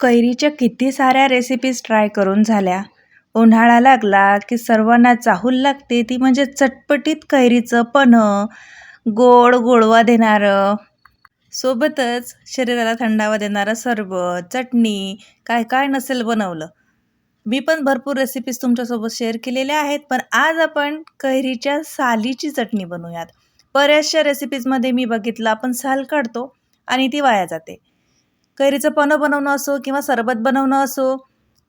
कैरीच्या किती साऱ्या recipes try करून झाल्या. उन्हाळा लागला की सर्वांना चाहूल लागते ती म्हणजे चटपटीत कैरीचं पन्हं गोड गोडवा देणारं. सोबतच शरीराला थंडावा देणारं सरबत चटणी काय काय नसेल बनवलं. मी पण भरपूर रेसिपीज तुमच्यासोबत शेअर केलेल्या आहेत पण आज आपण कैरीच्या सालीची चटणी बनवूयात. बऱ्याचशा रेसिपीजमध्ये मी बघितलं आपण साल काढतो आणि ती वाया जाते. कैरीचं पनं बनवणं असो किंवा सरबत बनवणं असो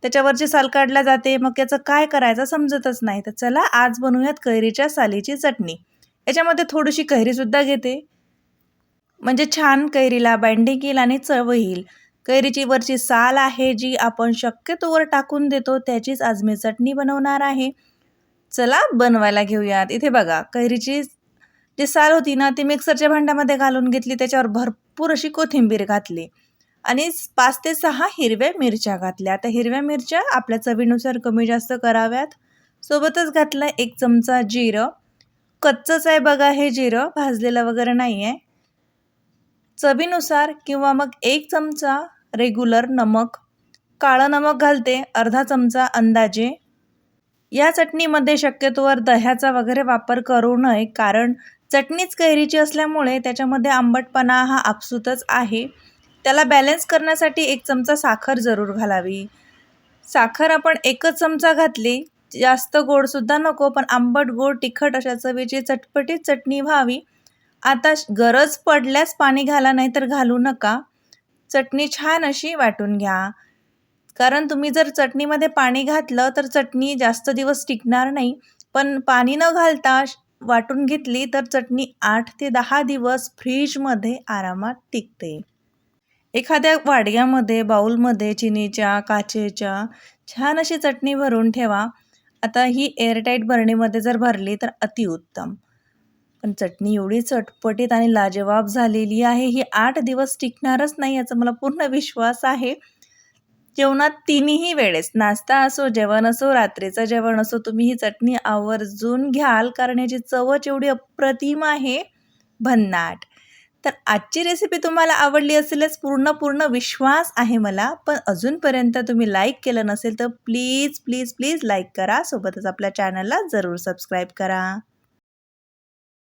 त्याच्यावरची साल काढल्या जाते मग याचं काय करायचं समजतच नाही. तर चला आज बनवूयात कैरीच्या सालीची चटणी. याच्यामध्ये थोडीशी कैरीसुद्धा घेते. म्हणजे छान कैरीला बाइंडिंग येईल आणि चव येईल. कैरीची वरची साल आहे जी आपण शक्यतोवर टाकून देतो त्याचीच आज मी चटणी बनवणार आहे. चला बनवायला घेऊयात. इथे बघा कैरीची जी साल होती ना ती मिक्सरच्या भांड्यामध्ये घालून घेतली त्याच्यावर भरपूर अशी कोथिंबीर घातली. आणि पाच ते सहा हिरव्या मिरच्या घातल्या. आता हिरव्या मिरच्या आपल्या चवीनुसार कमी जास्त कराव्यात. सोबतच घातलं एक चमचा जिरं. कच्चंच आहे बघा हे जिरं भाजलेलं वगैरे नाही आहे चवीनुसार किंवा मग एक चमचा रेग्युलर नमक. काळं नमक घालते अर्धा चमचा अंदाजे. या चटणीमध्ये शक्यतोवर दह्याचा वगैरे वापर करू नये कारण चटणीच कैरीची असल्यामुळे त्याच्यामध्ये आंबटपणा हा आपसूतच आहे. त्याला बॅलन्स करण्यासाठी एक चमचा साखर जरूर घालावी. साखर आपण एकच चमचा घातली जास्त गोडसुद्धा नको पण आंबट गोड तिखट अशा चवीची चटपटीत चटणी व्हावी. आता गरज पडल्यास पाणी घाला नाही तर घालू नका. चटणी छान अशी वाटून घ्या. कारण तुम्ही जर चटणीमध्ये पाणी घातलं तर चटणी जास्त दिवस टिकणार नाही. पण पाणी न घालता वाटून घेतली तर चटणी आठ ते दहा दिवस फ्रीजमध्ये आरामात टिकते. एखाद्या वाडग्यामध्ये बाऊलमध्ये चिनीच्या काचेच्या छान अशी चटणी भरून ठेवा. आता ही एअरटाईट भरणीमध्ये जर भरली तर अतिउत्तम. पण चटणी एवढी चटपटीत आणि लाजवाब झालेली आहे ही आठ दिवस टिकणारच नाही याचा मला पूर्ण विश्वास आहे. जेवणात तिन्ही वेळेस नाश्ता असो जेवण असो रात्रीचं जेवण असो तुम्ही ही चटणी आवर्जून घ्याल कारण याची चवच एवढी अप्रतिम आहे. भन्नाट. तर आजची रेसिपी तुम्हाला आवडली असेलच पूर्ण पूर्ण विश्वास आहे मला पण अजूनपर्यंत तुम्ही लाईक केलं नसेल तर प्लीज प्लीज प्लीज लाईक करा. सोबतच आपल्या चॅनलला जरूर सबस्क्राईब करा.